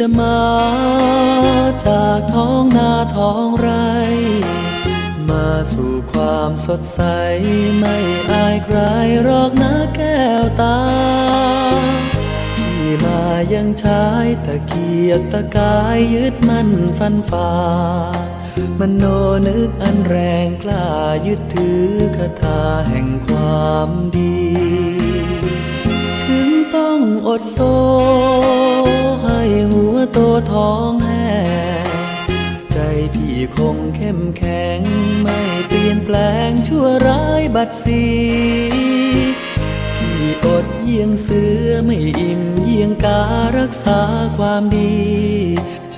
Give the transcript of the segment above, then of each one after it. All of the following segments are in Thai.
จะมาจากท้องนาท้องไรมาสู่ความสดใส ไม่อายใครรอกนะแก้วตา ที่มายังชายตะเกียกตะกายยึดมั่นฟันฝ่ามโนนึกอันแรงกล้ายึดถือคาถาแห่งความดี ถึงต้องอดโซ ท้องแห้ใจพี่คงเข้มแข็ง ไม่เปลี่ยนแปลงชั่วร้ายบัดสีพี่อดเยี่ยงเสือไม่อิ่มเยี่ยงการักษาความดี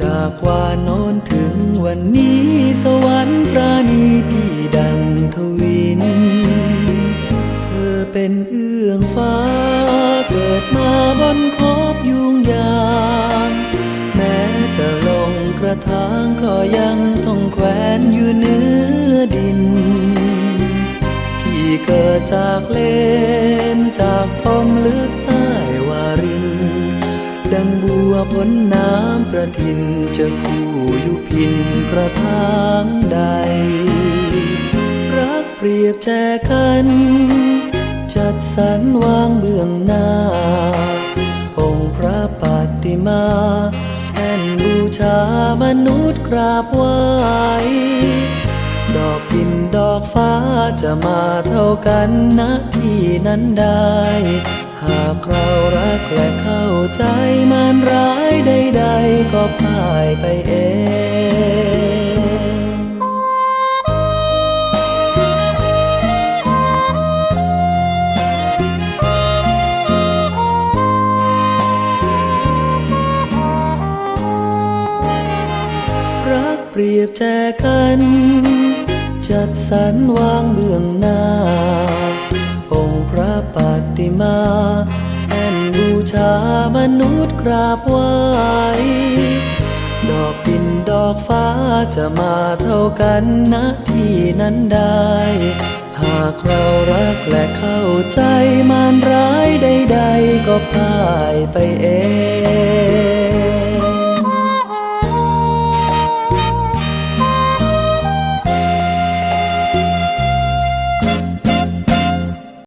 จากวานโนนถึงวันนี้สวรรค์ปราณีพี่ดังทวิน เธอเป็นเอื้องฟ้าเกิดมาบนข ระถางก็ยังต้องแขวนอยู่เนื้อดิน พี่เกิดจากเลนจากพรมลึกใต้วาริน ดังบัวพ้นน้ำประทินจะคู่อยู่พินกระทางใด รักเปรียบแจกัน จัดสรรวางเบื้องหน้าองค์พระปฏิมา ชามนุษย์กราบไหวดอกดินดอกฟ้าจะมาเท่ากันนะที่นั้นได้ หากเรารักและเข้าใจมันร้ายใดๆก็พ่ายไปเอง เรียบแจกัน จัดสรรวางเบื้องหน้า องค์พระปฏิมาแท่นบูชามนุษย์กราบไหว้ดอกดินดอกฟ้าจะมาเท่ากันนะที่นั้นได้ หากเรารักและเข้าใจมันร้ายใดๆก็พ่ายไปเอง